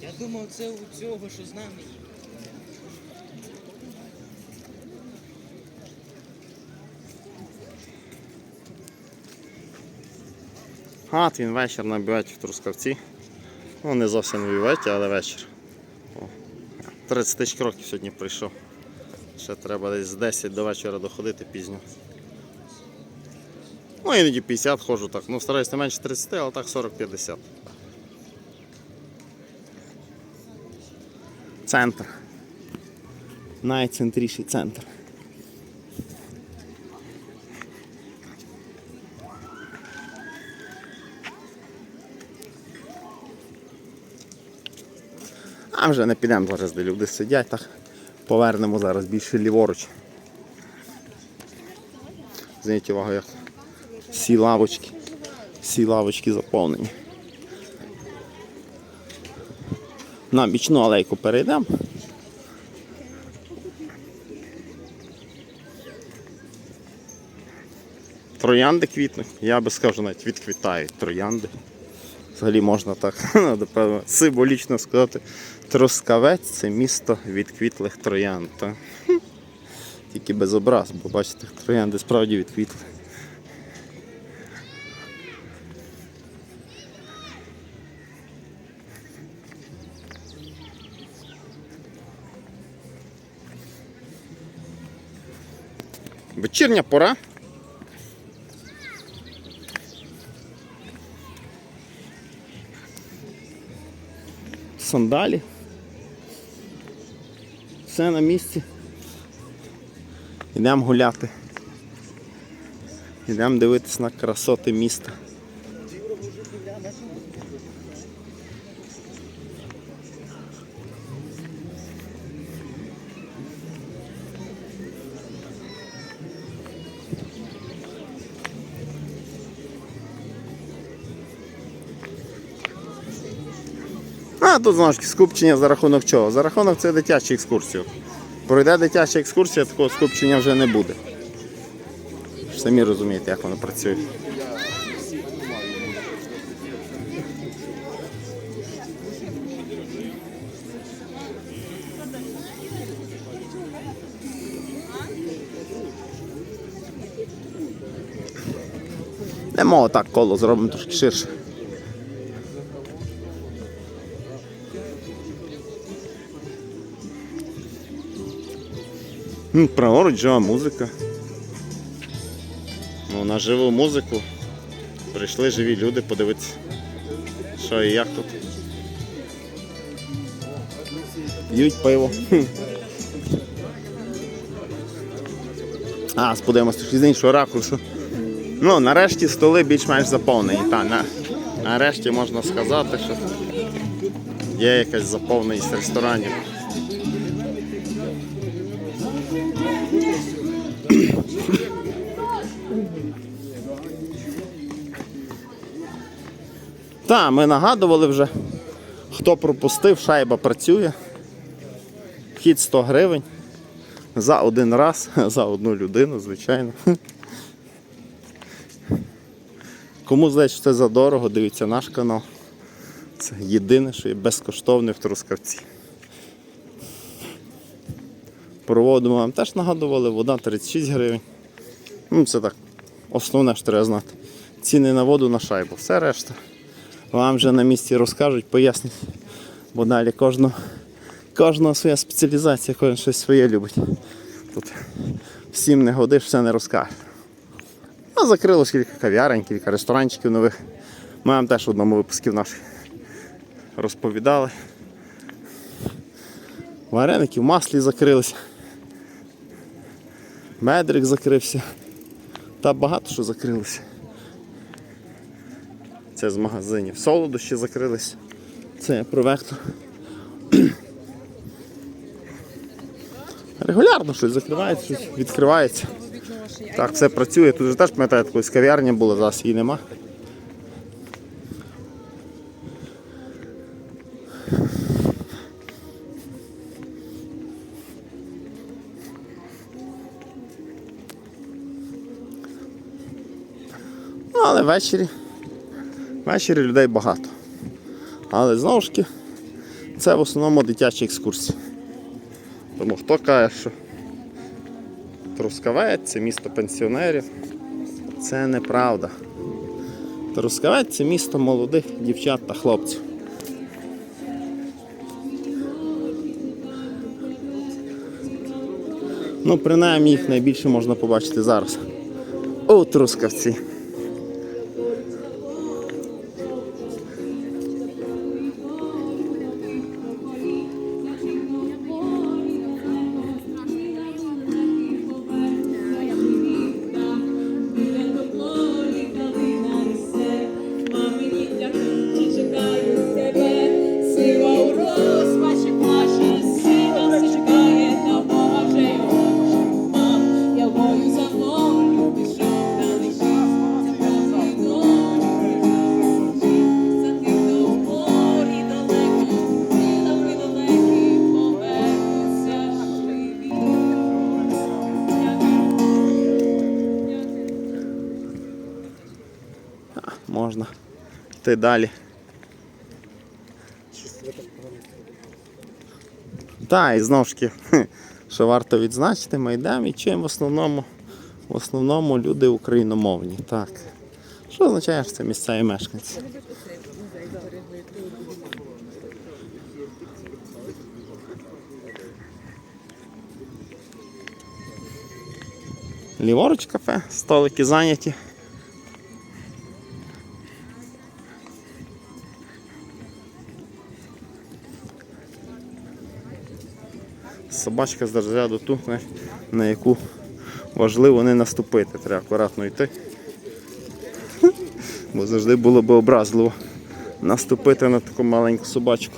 Я думав, це у цього, що з нами їхав. От він вечір на бюветі в Трускавці. Ну, не зовсім бюветі, але вечір. О, 30 тисяч кроків сьогодні прийшов. Ще треба десь з 10 до вечора доходити пізньо. Ну, іноді 50 ходжу так. Ну, стараюсь не менше 30, але так 40-50. Центр. Найцентріший центр. А вже не підемо зараз, де люди сидять, так повернемо зараз більше ліворуч. Зверніть увагу, як всі лавочки, всі лавочки заповнені. На бічну алейку перейдемо. Троянди квітнуть, я би скажу, навіть відквітають троянди. Взагалі можна так, напевно, символічно сказати. Трускавець це місто відквітлих троянд. Тільки без образ, бо бачите, троянди справді відквітли. Вечірня пора. Сандалі. Все на місці. Йдемо гуляти. Йдемо дивитись на красоти міста. А тут знову ж скупчення за рахунок чого? За рахунок це дитячу екскурсію. Пройде дитяча екскурсія, такого скупчення вже не буде. Самі розумієте, як воно працює. Немо так коло зробимо трошки ширше. М, Праворуч жива музика. Ну, на живу музику прийшли живі люди подивитися, що і як тут. П'ють пиво. А, сподивимося з іншого ракурсу. Ну, нарешті столи більш-менш заповнені. Та, на, нарешті можна сказати, що є якась заповненість ресторанів. Так, ми нагадували вже, хто пропустив, шайба працює. Вхід 100 гривень. За один раз, за одну людину, звичайно. Кому здається, що це задорого, дивіться наш канал. Це єдине, що є безкоштовне в Трускавці. Проводимо вам теж нагадували, вода 36 гривень. Ну, це так, основне, що треба знати. Ціни на воду на шайбу. Все решта. Вам вже на місці розкажуть, пояснять. Бо далі кожного, кожного своя спеціалізація, кожен щось своє любить. Тут всім не годиш, все не розкажеш. Ну, закрилось кілька кав'ярень, кілька ресторанчиків нових. Ми вам теж в одному випуску наших розповідали. Вареники в маслі закрилися. Медрик закрився. Та багато що закрилося це з магазинів. Солодощі закрились. Це проверто. Регулярно щось закривається, щось відкривається. Так, все працює. Тут же теж пам'ятаєте, якось кав'ярня була, зараз її нема. Ну, але ввечері ввечері людей багато. Але знову ж таки, це в основному дитячі екскурсії. Тому хто каже, що Трускавець це місто пенсіонерів, це неправда. Трускавець це місто молодих дівчат та хлопців. Ну, принаймні їх найбільше можна побачити зараз. У Трускавці. Йти далі. Так, і знову ж таки, що варто відзначити, ми йдемо і чим в основному, в основному люди україномовні. Так. Що означає, що це місцеві мешканці? Ліворуч кафе, столики зайняті. Собачка з розряду ту, на- яку важливо не наступити. Треба акуратно йти. Бо завжди було б образливо наступити на таку маленьку собачку.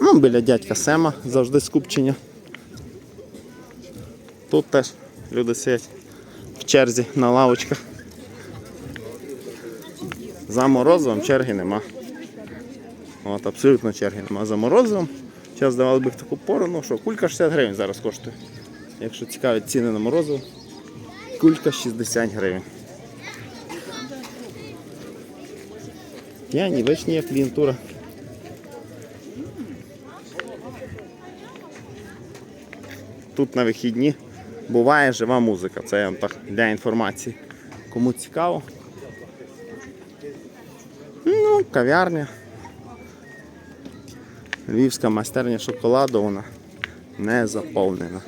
Ну, біля дядька Сема завжди скупчення. Тут теж люди сидять черзі на лавочках. За морозивом черги нема. От, абсолютно черги нема за морозивом. Зараз давали б в таку пору, ну що, кулька 60 гривень зараз коштує. Якщо цікавить ціни на морозиво, кулька 60 гривень. П'яні, вишні є клієнтура. Тут на вихідні буває жива музика. Це я так для інформації. Кому цікаво. Ну, кав'ярня. Львівська майстерня шоколаду, вона не заповнена.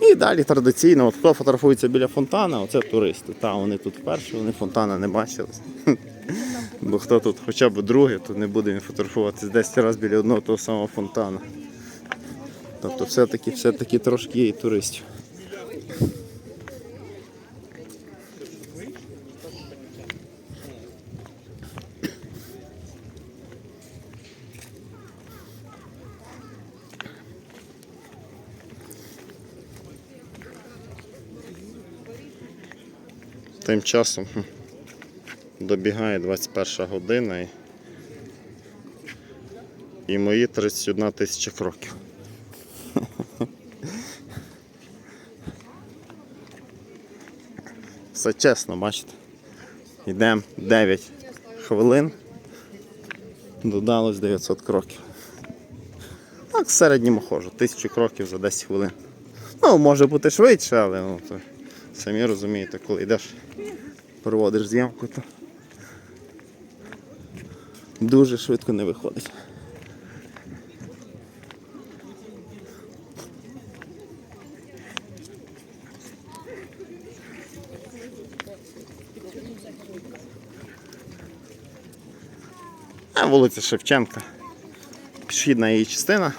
І далі традиційно, от хто фотографується біля фонтана, оце туристи. Та вони тут вперше, вони фонтана не бачили. Бо хто тут хоча б другий, то не буде він фотографуватись 10 разів біля одного того самого фонтану. Тобто все-таки все-таки трошки є і туристів. Тим часом добігає 21 година і, і мої 31 тисяча кроків. Все чесно, бачите. Йдемо 9 хвилин. Додалось 900 кроків. Так, в середньому ходжу, 1000 кроків за 10 хвилин. Ну, може бути швидше, але ну, то, самі розумієте, коли йдеш, проводиш зйомку, то дуже швидко не виходить. А вулиця Шевченка. Пішохідна її частина.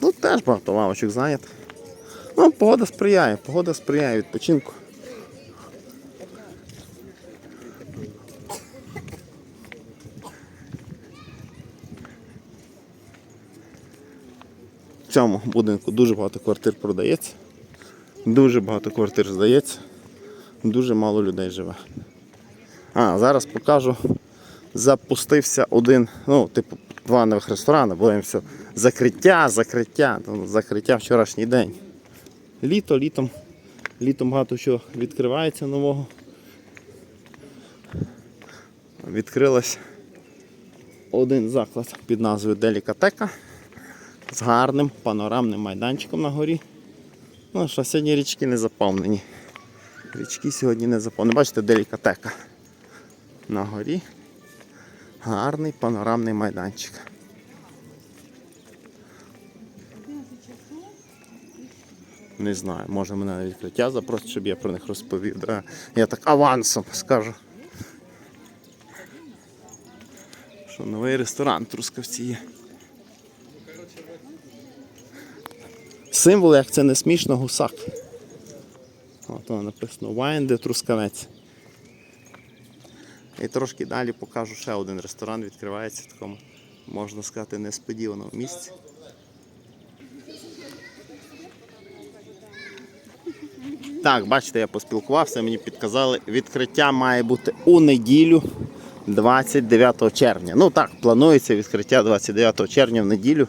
Тут теж багато лавочок зайнято. Ну, погода сприяє, погода сприяє відпочинку. Цьому будинку дуже багато квартир продається. Дуже багато квартир здається. Дуже мало людей живе. А, зараз покажу. Запустився один, ну, типу, два нових ресторани, бо все. Закриття, закриття, ну, закриття вчорашній день. Літо, літом. Літом багато чого відкривається нового. Відкрилась один заклад під назвою Делікатека з гарним панорамним майданчиком на горі. Ну, що сьогодні річки не заповнені. Річки сьогодні не заповнені. Бачите, делікатека. На горі гарний панорамний майданчик. Не знаю, може мене на відкриття запросять, щоб я про них розповів. Да. Я так авансом скажу. Що новий ресторан Трускавці є. Символ, як це не смішно, гусак. От воно написано Wine де Трускавець. І трошки далі покажу ще один ресторан, відкривається в такому, можна сказати, несподіваному місці. Так, бачите, я поспілкувався, мені підказали, відкриття має бути у неділю 29 червня. Ну так, планується відкриття 29 червня в неділю.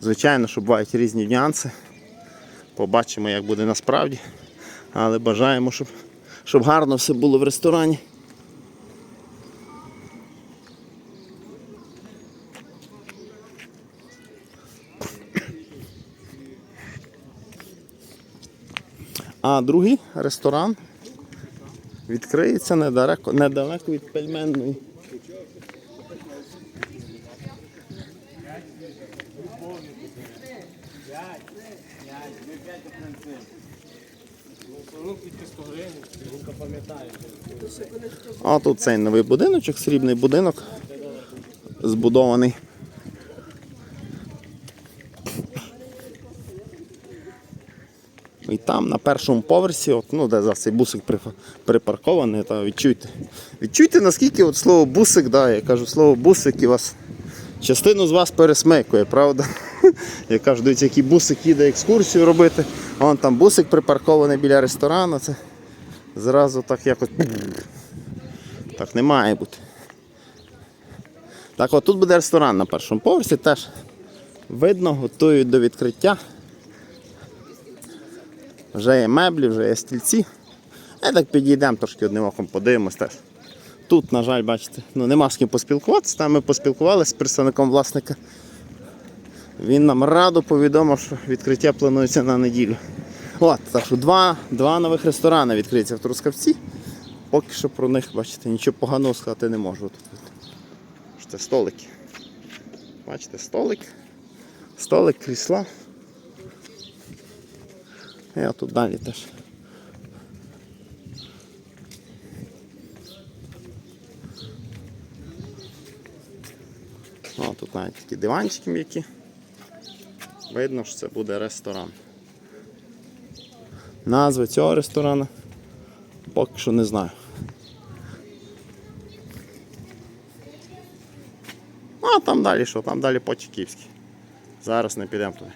Звичайно, що бувають різні нюанси. Побачимо, як буде насправді. Але бажаємо, щоб, щоб гарно все було в ресторані. А другий ресторан відкриється недалеко, недалеко від пельменної. А тут цей новий будиночок, срібний будинок, збудований. І там на першому поверсі, от, ну, де зараз цей бусик припаркований, та відчуйте. Відчуйте, наскільки от слово бусик, да, я кажу слово бусик і вас. Частину з вас пересмикує, правда? Я кажу, дивіться, який бусик їде екскурсію робити. Вон там бусик припаркований біля ресторану. Це зразу так якось. Так не має бути. Так, от тут буде ресторан на першому поверсі, теж видно, готують до відкриття. Вже є меблі, вже є стільці. А так підійдемо трошки одним оком, подивимось теж. Тут, на жаль, бачите, ну нема з ким поспілкуватися. Там ми поспілкувалися з представником власника. Він нам радо повідомив, що відкриття планується на неділю. От, так що два, два нових ресторани відкриються в Трускавці. Поки що про них, бачите, нічого поганого сказати не можу. Тут, це столики. Бачите, столик. Столик, крісла. Я тут далі теж. О, тут навіть такі диванчики м'які. Видно, що це буде ресторан. Назви цього ресторану поки що не знаю. А там далі що? Там далі по-чеківськи. Зараз не підемо туди.